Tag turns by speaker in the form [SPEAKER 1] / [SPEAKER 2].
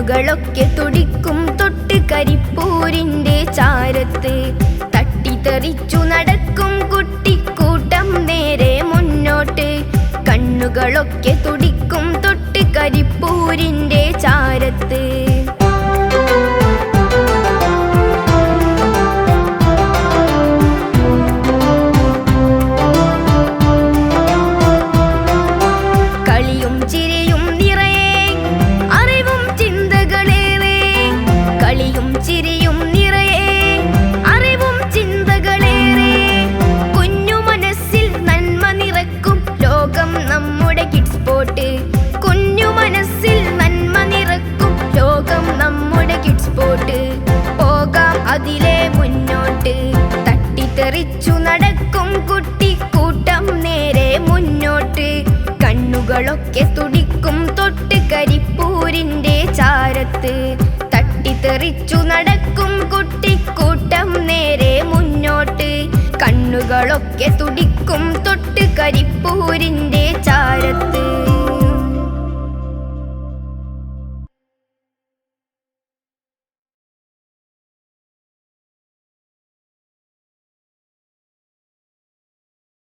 [SPEAKER 1] കണ്ണുകളൊക്കെ തുടിക്കും തൊട്ട് കരിപ്പൂരിന്റെ ചാരത്ത്. തട്ടിത്തെറിച്ചു നടക്കും കുട്ടിക്കൂട്ടം നേരെ മുന്നോട്ട്. കണ്ണുകളൊക്കെ തുടിക്കും തൊട്ട് കരിപ്പൂരിന്റെ ചാരത്ത്. ചിരിയും സ്പോട്ട് പോകാം അതിലെ മുന്നോട്ട്. തട്ടിത്തെറിച്ചു നടക്കും കുട്ടിക്കൂട്ടം നേരെ മുന്നോട്ട്. കണ്ണുകളൊക്കെ തുടിക്കും തൊട്ട് കരിപ്പൂരിന്റെ ചാരത്ത്. തട്ടിത്തെറിച്ചു നടക്കും കുട്ടിക്കൂട്ടം നേരെ മുന്നോട്ട്. കണ്ണുകളൊക്കെ തുടിക്കും തൊട്ട് കരിപ്പൂരിന്റെ ചാരത്ത്